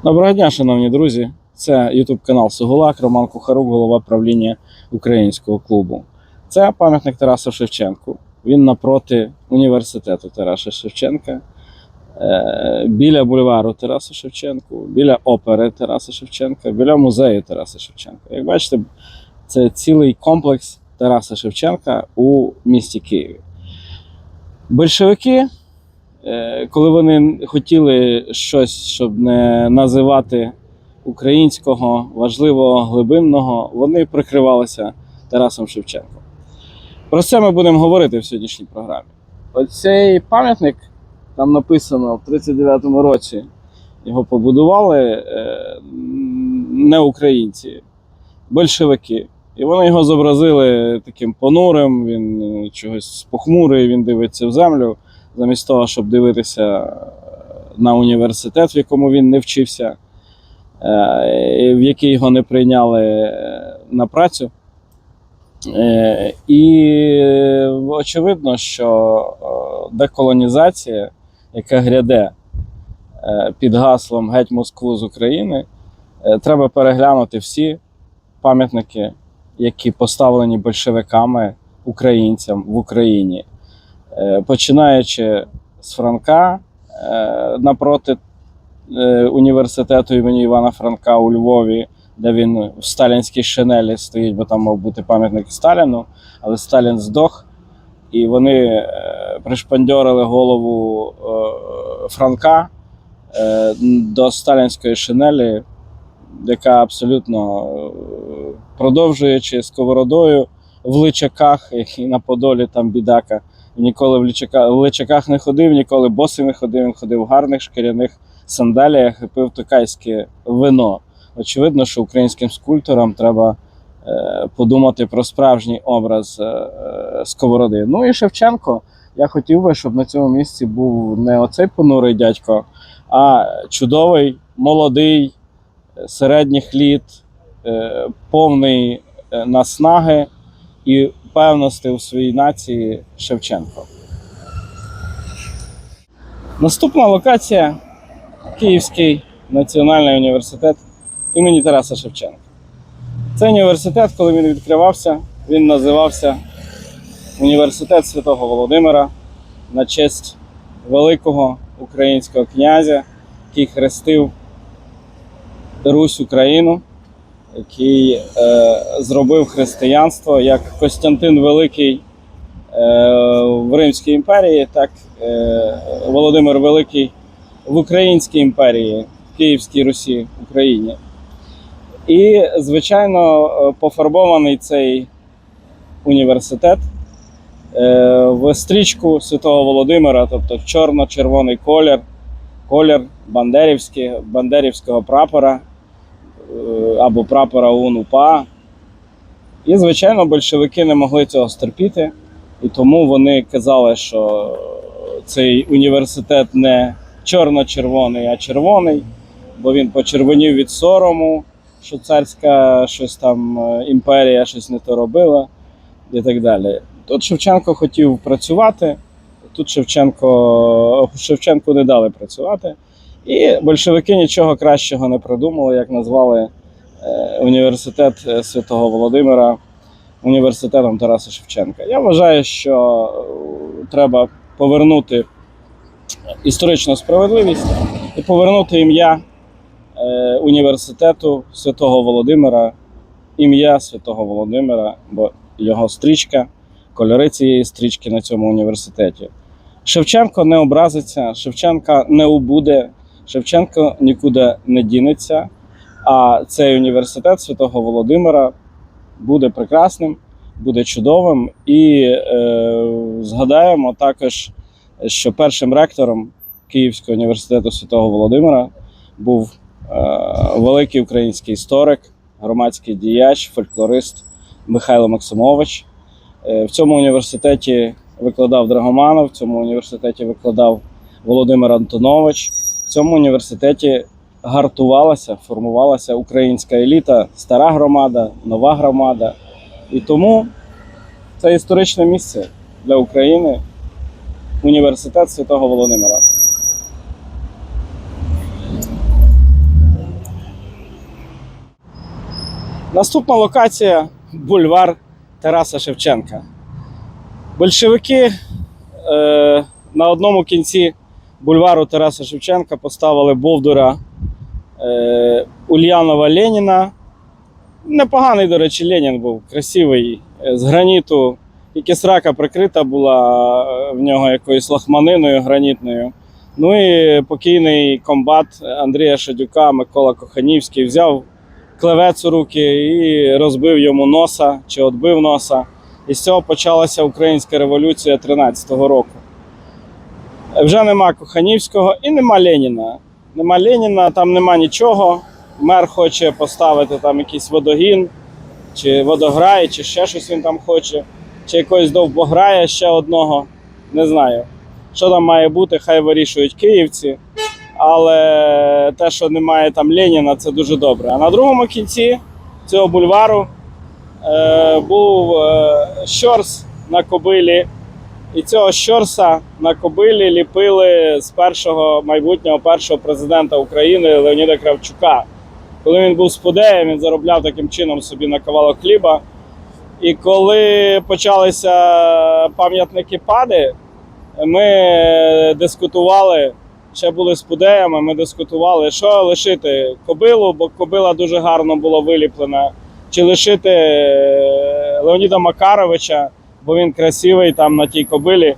Доброго дня, шановні друзі. Це YouTube канал Сугулак, Роман Кухарук, голова правління українського клубу. Це пам'ятник Тарасу Шевченку. Він напроти університету Тараса Шевченка, е, біля бульвару Тараса Шевченку, біля опери Тараса Шевченка, біля музею Тараса Шевченка. Як бачите, це цілий комплекс Тараса Шевченка у місті Києві. Большевики коли вони хотіли щось, щоб не називати українського важливого глибинного, вони прикривалися Тарасом Шевченком. Про це ми будемо говорити в сьогоднішній програмі. Оцей пам'ятник там написано в 39-му році. Його побудували е, не українці, большевики. І вони його зобразили таким понурим, він е, чогось похмурий, він дивиться в землю замість того, щоб дивитися на університет, в якому він не вчився, е, в який його не прийняли е, на працю. Е, І очевидно, що е, деколонізація, яка гряде е, під гаслом Геть Москву з України, е, треба переглянути всі пам'ятники, які поставлені большевиками українцям в Україні. Е, починаючи з Франка е, напроти е, університету імені Івана Франка у Львові, де він в сталінській шинелі стоїть, бо там мав бути пам'ятник Сталіну, але Сталін здох, і вони пришпандьорили голову Франка до сталінської шинелі, яка абсолютно продовжуючи сковородою в личаках, і на Подолі там бідака. Ніколи в личака, в личаках не ходив, ніколи босий не ходив. Він ходив в гарних шкіряних сандаліях і пив токайське вино. Очевидно, що українським скульпторам треба е, подумати про справжній образ е, е, сковороди. Ну і Шевченко. Я хотів би, щоб на цьому місці був не оцей понурий дядько, а чудовий, молодий, е, середніх літ, е, повний е, наснаги і певності у своїй нації Шевченко. Наступна локація Київський національний університет імені Тараса Шевченка. Цей університет, коли він відкривався, він називався Університет Святого Володимира на честь великого українського князя, який хрестив Русь Україну який е, зробив християнство як Костянтин Великий е, в Римській імперії, так е, Володимир Великий в Українській імперії, в Київській Русі, Україні. І, звичайно, е, пофарбований цей університет е, в стрічку Святого Володимира, тобто чорно-червоний колір, колір бандерівський, бандерівського прапора або прапора ОУН-УПА. І, звичайно, большевики не могли цього стерпіти, і тому вони казали, що цей університет не чорно-червоний, а червоний, бо він почервонів від сорому, що царська щось там е, імперія щось не то робила і так далі. Тут Шевченко хотів працювати, тут Шевченко, Шевченку не дали працювати. І большевики нічого кращого не придумали, як назвали е, університет е, Святого Володимира університетом Тараса Шевченка. Я вважаю, що е, треба повернути історичну справедливість і повернути ім'я університету Святого Володимира, ім'я Святого Володимира, бо його стрічка, кольори цієї стрічки на цьому університеті. Шевченко не образиться, Шевченка не убуде, Шевченко нікуди не дінеться. А цей університет Святого Володимира буде прекрасним, буде чудовим. І е, згадаємо також, що першим ректором Київського університету Святого Володимира був е, великий український історик, громадський діяч, фольклорист Михайло Максимович. Е, в цьому університеті викладав Драгоманов, в цьому університеті викладав Володимир Антонович цьому університеті гартувалася, формувалася українська еліта, стара громада, нова громада. І тому це історичне місце для України, університет Святого Володимира. Наступна локація бульвар Тараса Шевченка. Большевики е, на одному кінці бульвару Тараса Шевченка поставили Бовдура е, Ульянова Леніна. Непоганий, до речі, Ленін був, красивий, е, з граніту. Тільки срака прикрита була е, в нього якоюсь лахманиною гранітною. Ну і покійний комбат Андрія Шадюка, Микола Коханівський взяв клевець у руки і розбив йому носа чи отбив носа. І з цього почалася українська революція 13-го року. Вже нема Коханівського і нема Леніна. Нема Леніна, там нема нічого. Мер хоче поставити там якийсь водогін, чи водограй, чи ще щось він там хоче, чи якогось довбограя ще одного. Не знаю. Що там має бути, хай вирішують київці. Але те, що немає там Леніна, це дуже добре. А на другому кінці цього бульвару е, був е, щорс на кобилі. І цього щорса на кобилі ліпили з першого майбутнього першого президента України Леоніда Кравчука. Коли він був спудеєм, він заробляв таким чином собі на кавалок хліба. І коли почалися пам'ятники пади, ми дискутували, ще були з пудеями, ми дискутували, що лишити кобилу, бо кобила дуже гарно була виліплена, чи лишити е, Леоніда Макаровича, бо він красивий там на тій кобилі.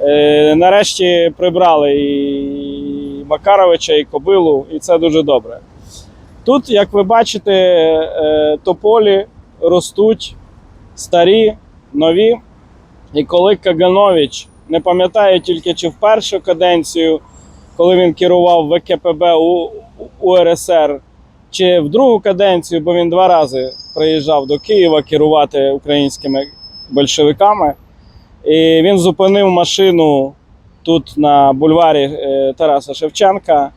Е, Нарешті прибрали і Макаровича, і кобилу, і це дуже добре. Тут, як ви бачите, е, тополі ростуть старі, нові. І коли Каганович, не пам'ятаю тільки чи в першу каденцію, коли він керував ВКПБ у УРСР, чи в другу каденцію, бо він два рази приїжджав до Києва керувати українськими большевиками. І він зупинив машину тут на бульварі е, Тараса Шевченка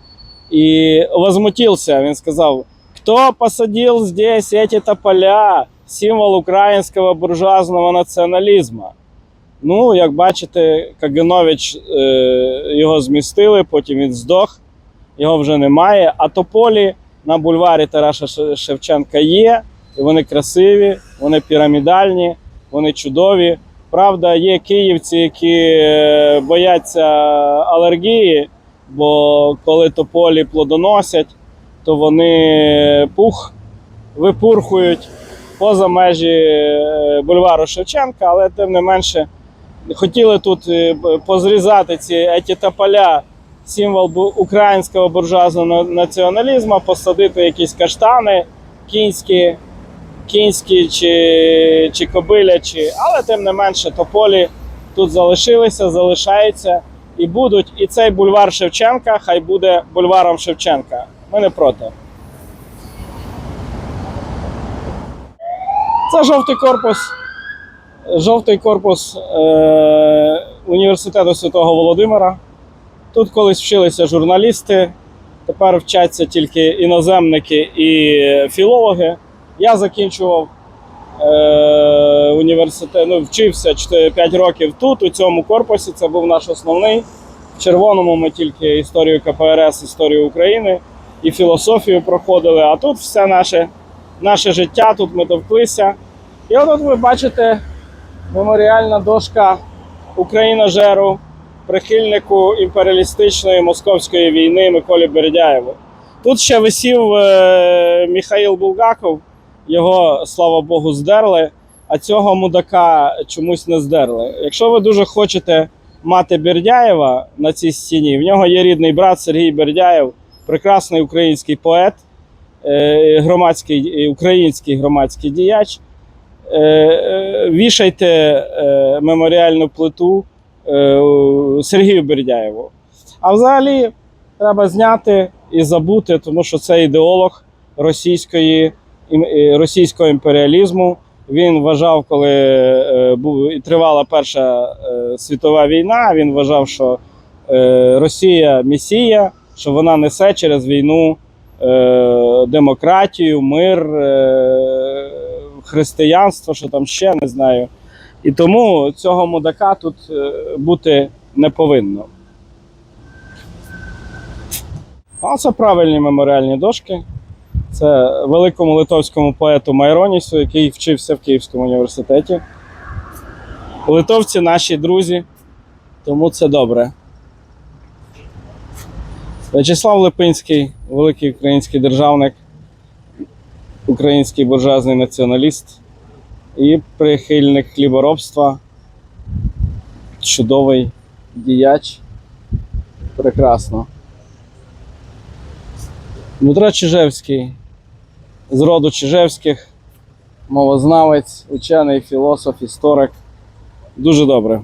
і возмутився. Він сказав: Хто посадив здесь эти тополя? Символ українського буржуазного націоналізму. Ну, як бачите, Каганович е, його змістили, потім він здох, його вже немає. А тополі на бульварі Тараса Шевченка є, і вони красиві, вони пірамідальні, вони чудові. Правда, є київці, які е, бояться алергії, бо коли тополі плодоносять, то вони пух випурхують поза межі е, бульвару Шевченка, але тим не менше хотіли тут е, позрізати ці еті тополя, символ українського буржуазного націоналізму, посадити якісь каштани кінські, кінські чи, чи кобилячі, але тим не менше тополі тут залишилися, залишаються і будуть. І цей бульвар Шевченка хай буде бульваром Шевченка. Ми не проти. Це жовтий корпус. Жовтий корпус е, університету Святого Володимира. Тут колись вчилися журналісти, тепер вчаться тільки іноземники і філологи. Я закінчував е, університет, ну, вчився 5 років тут, у цьому корпусі. Це був наш основний. В червоному ми тільки історію КПРС, історію України і філософію проходили. А тут все наше, наше життя, тут ми товклися. І от ви бачите меморіальна дошка Україножеру, прихильнику імперіалістичної московської війни Миколі Бердяєву. Тут ще висів е, Міхаїл Булгаков, його, слава Богу, здерли, а цього мудака чомусь не здерли. Якщо ви дуже хочете мати Бердяєва на цій стіні, в нього є рідний брат Сергій Бердяєв, прекрасний український поет, е, громадський, український громадський діяч. Е, е, вішайте е, меморіальну плиту е, Сергію Бердяєву. А взагалі треба зняти і забути, тому що це ідеолог російської, е, російського імперіалізму. Він вважав, коли е, тривала Перша е, світова війна, він вважав, що е, Росія месія, що вона несе через війну демократію, мир, християнство, що там ще не знаю. І тому цього мудака тут бути не повинно. А це правильні меморіальні дошки. Це великому литовському поету Майронісу, який вчився в Київському університеті. Литовці наші друзі, тому це добре. В'ячеслав Липинський, великий український державник, український буржуазний націоналіст і прихильник хліборобства, чудовий діяч. Прекрасно. Дмитро Чижевський, з роду Чижевських, мовознавець, учений, філософ, історик. Дуже добре.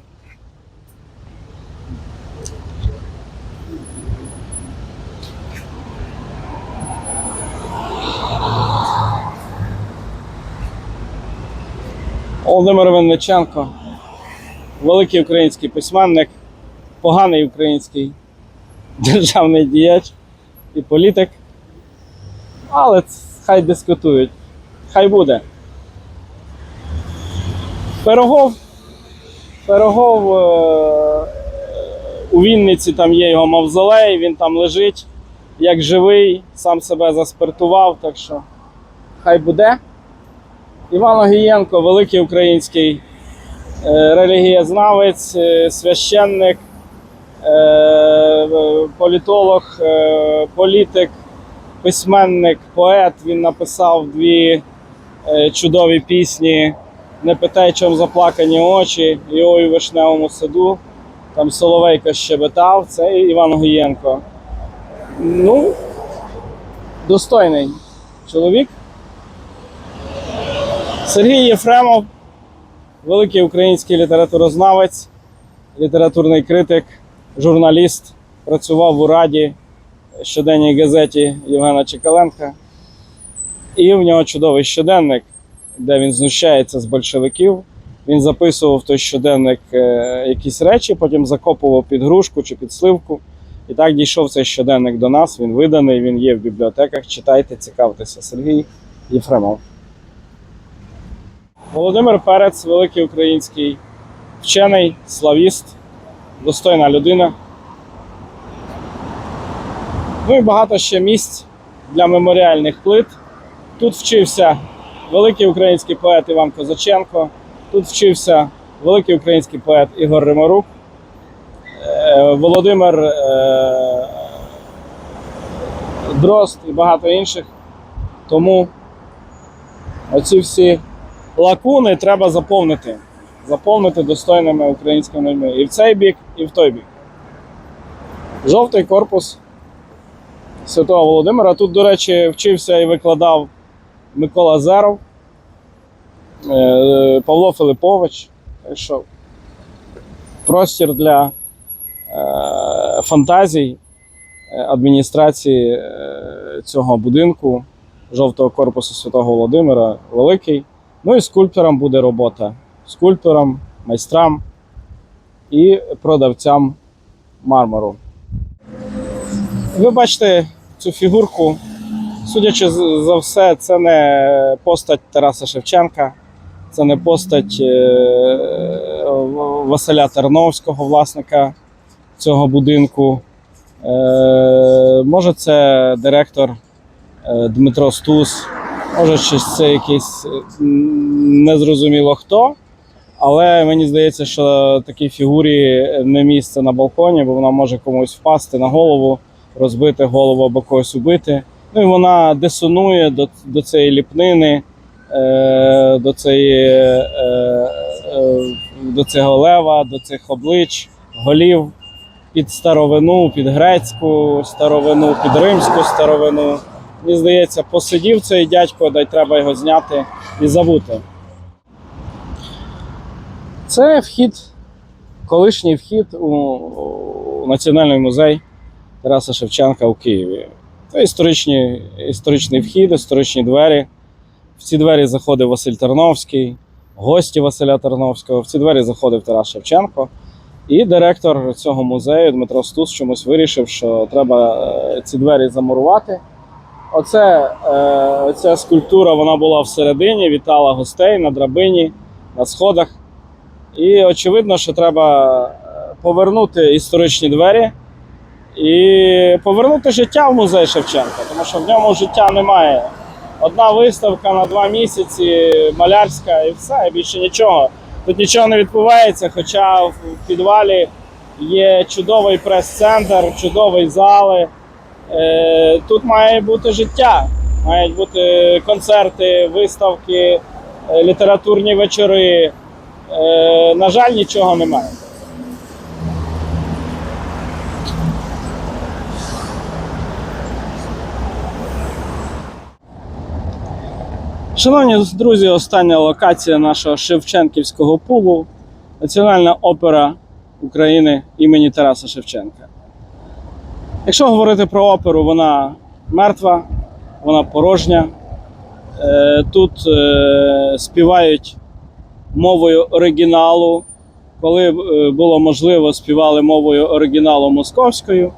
Володимир Винниченко, великий український письменник, поганий український державний діяч і політик. Але хай дискутують. Хай буде. Пирогов. Пирогов е- у Вінниці там є його мавзолей, він там лежить як живий, сам себе заспиртував, так що хай буде. Іван Огієнко, великий український е, релігієзнавець, е, священник, політолог, політик, письменник, поет. Він написав дві е, чудові пісні Не питай, чом заплакані очі, і ой у вишневому саду. Там Соловейко щебетав, це Іван Огієнко. Ну, достойний чоловік. Сергій Єфремов, великий український літературознавець, літературний критик, журналіст, працював в Ураді, щоденній газеті Євгена Чекаленка. І в нього чудовий щоденник, де він знущається з большевиків. Він записував в той щоденник е, якісь речі, потім закопував під грушку чи під сливку. І так дійшов цей щоденник до нас. Він виданий, він є в бібліотеках. Читайте, цікавтеся. Сергій Єфремов. Володимир Перець, великий український вчений, славіст, достойна людина. Ну і багато ще місць для меморіальних плит. Тут вчився великий український поет Іван Козаченко, тут вчився великий український поет Ігор Римарук, е, Володимир е, Дрозд і багато інших. Тому оці всі лакуни треба заповнити. Заповнити достойними українськими людьми. І в цей бік, і в той бік. Жовтий корпус Святого Володимира. Тут, до речі, вчився і викладав Микола Зеров, е, Павло Филипович. Так що простір для е, фантазій е, адміністрації цього будинку жовтого корпусу Святого Володимира великий. Ну і скульпторам буде робота. Скульпторам, майстрам і продавцям мармуру. Ви бачите цю фігурку. Судячи за все, це не постать Тараса Шевченка, це не постать е, Василя Терновського, власника цього будинку. Е, Може, це директор е, Дмитро Стус, може, це якийсь незрозуміло хто. Але мені здається, що такій фігурі не місце на балконі, бо вона може комусь впасти на голову, розбити голову або когось убити. Ну і вона дисонує до, до цієї ліпнини, е, до, цієї, е, е, до цього лева, до цих облич, голів під старовину, під грецьку старовину, під римську старовину. Мені здається, посидів цей дядько, дай треба його зняти і забути. Це вхід, колишній вхід у, у Національний музей Тараса Шевченка у Києві. Це історичні, історичний вхід, історичні двері. В ці двері заходив Василь Терновський, гості Василя Терновського. В ці двері заходив Тарас Шевченко. І директор цього музею Дмитро Стус чомусь вирішив, що треба е, ці двері замурувати. Оце, е, оця скульптура вона була всередині, вітала гостей на драбині, на сходах. І очевидно, що треба е, повернути історичні двері і повернути життя в музей Шевченка, тому що в ньому життя немає Одна виставка на два місяці, малярська і все, і більше нічого. Тут нічого не відбувається, хоча в підвалі є чудовий прес-центр, чудовий зали. Е, Тут має бути життя, мають бути концерти, виставки, е, літературні вечори. Е, На жаль, нічого немає. Шановні друзі, остання локація нашого Шевченківського пулу Національна опера України імені Тараса Шевченка. Якщо говорити про оперу, вона мертва, вона порожня. Е, Тут е, співають мовою оригіналу. Коли е, було можливо, співали мовою оригіналу московською.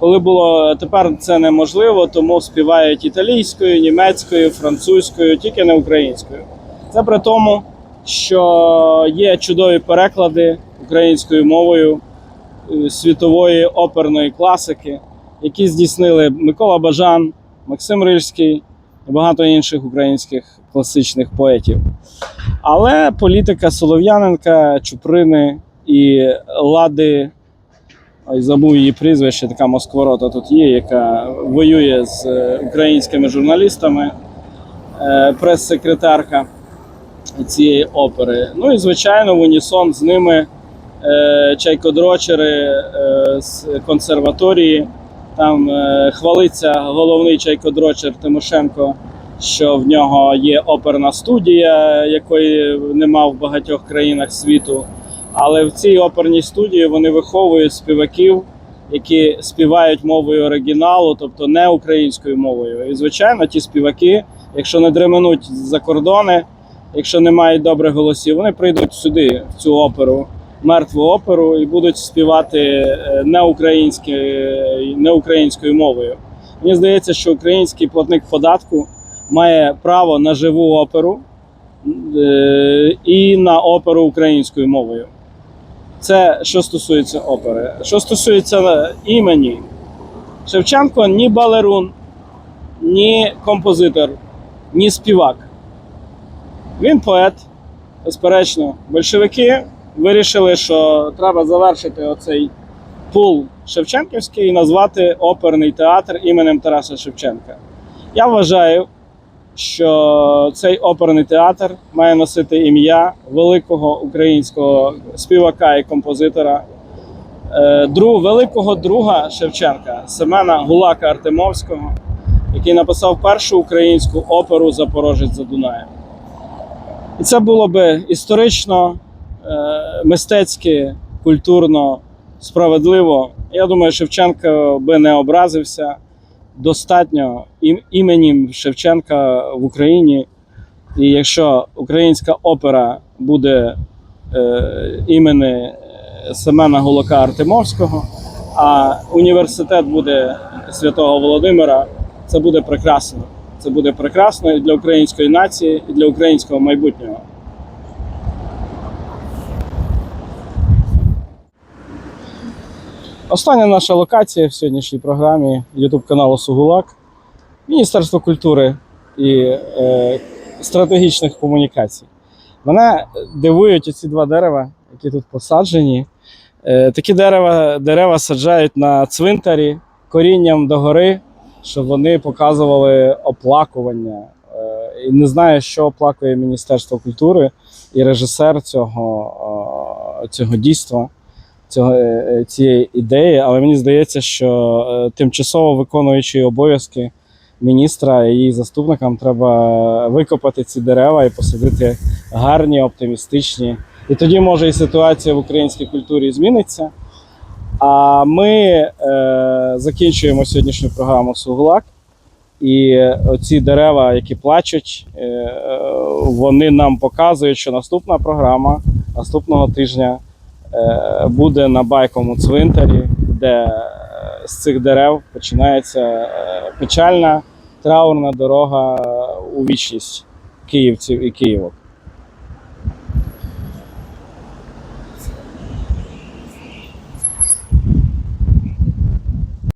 Коли було тепер це неможливо, тому співають італійською, німецькою, французькою, тільки не українською. Це при тому, що є чудові переклади українською мовою е, світової оперної класики, які здійснили Микола Бажан, Максим Рильський і багато інших українських класичних поетів. Але політика Солов'яненка, Чуприни і Лади. Ой, забув її прізвище, така Москворота тут є, яка воює з е, українськими журналістами, е, прес-секретарка цієї опери. Ну і звичайно, в унісон з ними е, чайкодрочери з консерваторії. Там хвалиться головний чайкодрочер Тимошенко, що в нього є оперна студія, якої нема в багатьох країнах світу. Але в цій оперній студії вони виховують співаків, які співають мовою оригіналу, тобто не українською мовою. І звичайно, ті співаки, якщо не дременуть за кордони, якщо не мають добрих голосів, вони прийдуть сюди, в цю оперу, мертву оперу, і будуть співати е, не, українське- не українською мовою. Мені здається, що український платник податку має право на живу оперу е, і на оперу українською мовою. Це що стосується опери. Що стосується імені, Шевченко ні балерун, ні композитор, ні співак. Він поет, безперечно. Большевики вирішили, що треба завершити оцей пул Шевченківський і назвати оперний театр іменем Тараса Шевченка. Я вважаю, що цей оперний театр має носити ім'я великого українського співака і композитора, е, друг, великого друга Шевченка Семена Гулака Артемовського, який написав першу українську оперу Запорожець за Дунаєм. І це було би історично, е, мистецьки, культурно, справедливо. Я думаю, Шевченко би не образився достатньо ім- іменем Шевченка в Україні. І якщо українська опера буде е, імені е, Семена Гулака Артемовського, а університет буде Святого Володимира, це буде прекрасно. Це буде прекрасно і для української нації, і для українського майбутнього. Остання наша локація в сьогоднішній програмі YouTube каналу Сугулак, Міністерство культури і е, стратегічних комунікацій. Мене дивують ці два дерева, які тут посаджені. Е, такі дерева, дерева саджають на цвинтарі корінням догори, щоб вони показували оплакування. Е, і не знаю, що оплакує Міністерство культури і режисер цього, е, цього дійства цього, е, цієї ідеї, але мені здається, що е, тимчасово виконуючий обов'язки міністра і її заступникам треба викопати ці дерева і посадити гарні, оптимістичні. І тоді може і ситуація в українській культурі зміниться. А ми е, закінчуємо сьогоднішню програму Суглак. І оці дерева, які плачуть, е, е, вони нам показують, що наступна програма наступного тижня е, буде на байковому цвинтарі, де е, з цих дерев починається е, печальна траурна дорога у вічність київців і київок.